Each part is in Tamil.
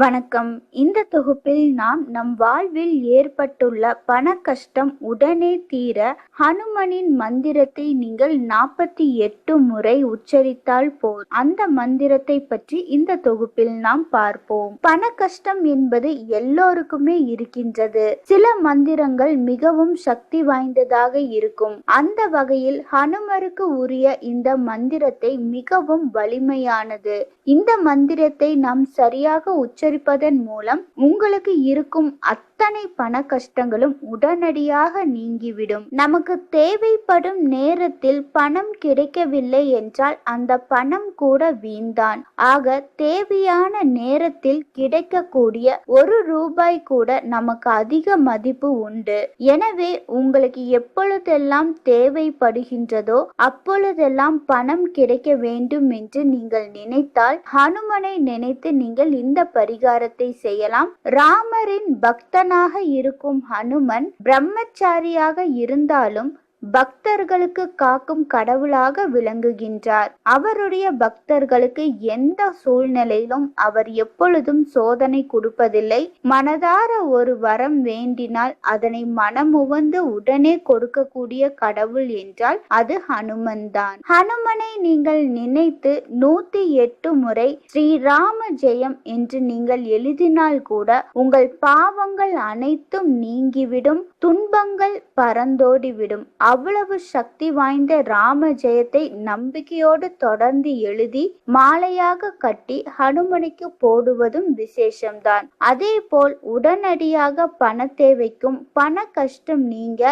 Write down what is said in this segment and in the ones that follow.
வணக்கம். இந்த தொகுப்பில் நாம் நம் வாழ்வில் ஏற்பட்டுள்ள பண கஷ்டம் உடனே தீர ஹனுமனின் மந்திரத்தை நீங்கள் நாற்பத்தி எட்டு முறை உச்சரித்தால் போதும். அந்த மந்திரத்தை பற்றி இந்த தொகுப்பில் நாம் பார்ப்போம். பண கஷ்டம் என்பது எல்லோருக்குமே இருக்கின்றது. சில மந்திரங்கள் மிகவும் சக்தி வாய்ந்ததாக இருக்கும். அந்த வகையில் ஹனுமருக்கு உரிய இந்த மந்திரத்தை மிகவும் வலிமையானது. இந்த மந்திரத்தை நாம் சரியாக உச்சரி உச்சரிப்பதன் மூலம் உங்களுக்கு இருக்கும் அத்தனை பண கஷ்டங்களும் உடனடியாக நீங்கிவிடும். நமக்கு தேவைப்படும் நேரத்தில் பணம் கிடைக்கவில்லை என்றால் அந்த பணம் கூட வீண்தான். ஆக தேவையான நேரத்தில் கிடைக்கக்கூடிய ஒரு ரூபாய் கூட நமக்கு அதிக மதிப்பு உண்டு. எனவே உங்களுக்கு எப்பொழுதெல்லாம் தேவைப்படுகின்றதோ அப்பொழுதெல்லாம் பணம் கிடைக்க வேண்டும் என்று நீங்கள் நினைத்தால் ஹனுமனை நினைத்து நீங்கள் இந்த பரிகாரத்தை செய்யலாம். ராமரின் பக்தனாக இருக்கும் ஹனுமன் பிரம்மச்சாரியாக இருந்தாலும் பக்தர்களுக்கு காக்கும் கடவுளாக விளங்குகின்றார். அவருடைய பக்தர்களுக்கு எந்த சூழ்நிலையிலும் அவர் எப்பொழுதும் சோதனை கொடுப்பதில்லை. மனதார ஒரு வரம் வேண்டினால் அதனை மனமுவந்து உடனே கொடுக்கக்கூடிய கடவுள் என்றால் அது ஹனுமன் தான் ஹனுமனை நீங்கள் நினைத்து நூத்தி எட்டு முறை ஸ்ரீராம ஜெயம் என்று நீங்கள் எழுதினால் கூட உங்கள் பாவங்கள் அனைத்தும் நீங்கிவிடும் துன்பங்கள் பறந்தோடிவிடும். அவ்வளவு சக்தி வாய்ந்த ராம ஜெயத்தை நம்பிக்கையோடு தொடர்ந்து எழுதி மாலையாக கட்டி ஹனுமனுக்கு போடுவதும் விசேஷம்தான். அதே போல் உடனடியாக பண தேவைக்கும் பண கஷ்டம் நீங்க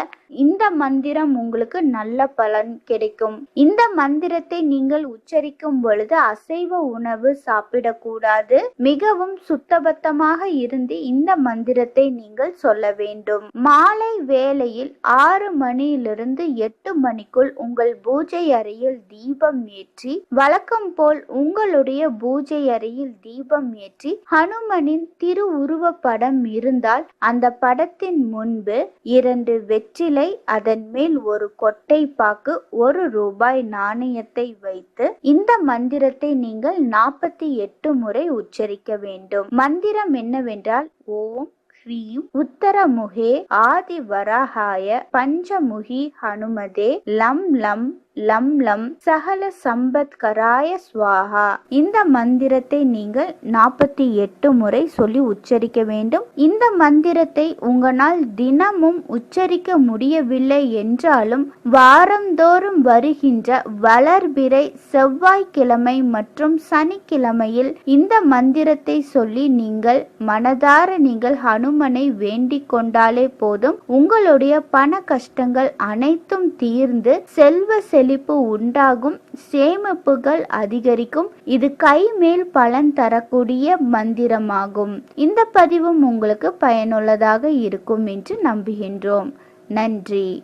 இந்த மந்திரம் உங்களுக்கு நல்ல பலன் கிடைக்கும். இந்த மந்திரத்தை நீங்கள் உச்சரிக்கும் பொழுது அசைவ உணவு சாப்பிடக்கூடாது. மிகவும் சுத்தபத்தமாக இருந்து இந்த மந்திரத்தை நீங்கள் சொல்ல வேண்டும். மாலை வேளையில் ஆறு மணியிலிருந்து எட்டு மணிக்குள் உங்கள் பூஜை அறையில் தீபம் ஏற்றி வழக்கம் போல் உங்களுடைய பூஜை அறையில் தீபம் ஏற்றி ஹனுமனின் திருவுருவ படம் இருந்தால் அந்த படத்தின் முன்பு இரண்டு வெற்றிலை அதன் மேல் ஒரு கொட்டை பாக்கு ஒரு ரூபாய் நாணயத்தை வைத்து இந்த மந்திரத்தை நீங்கள் நாற்பத்தி எட்டு முறை உச்சரிக்க வேண்டும். மந்திரம் என்னவென்றால் ஓம் ஸ்ரீம் உத்தரமுகே ஆதிவராகாய பஞ்சமுகி ஹனுமதே லம் லம் லம் லம் சகல சம்பத்கராய ஸ்வாஹா இந்த மந்திரத்தை நீங்கள் நாற்பத்தி எட்டு முறை சொல்லி உச்சரிக்க வேண்டும். இந்த மந்திரத்தை உங்களால் தினமும் உச்சரிக்க முடியவில்லை என்றாலும் வாரந்தோறும் வருகின்ற வளர்பிறை செவ்வாய்க்கிழமை மற்றும் சனிக்கிழமையில் இந்த மந்திரத்தை சொல்லி நீங்கள் மனதார நீங்கள் ஹனுமனை வேண்டிக் கொண்டாலே போதும். உங்களுடைய பண கஷ்டங்கள் அனைத்தும் தீர்ந்து செல்வ செழிப்பு உண்டாகும் சேமிப்புகள் அதிகரிக்கும் இது கை மேல் பலன் தரக்கூடிய மந்திரமாகும். இந்த பதிவும் உங்களுக்கு பயனுள்ளதாக இருக்கும் என்று நம்புகின்றோம். நன்றி.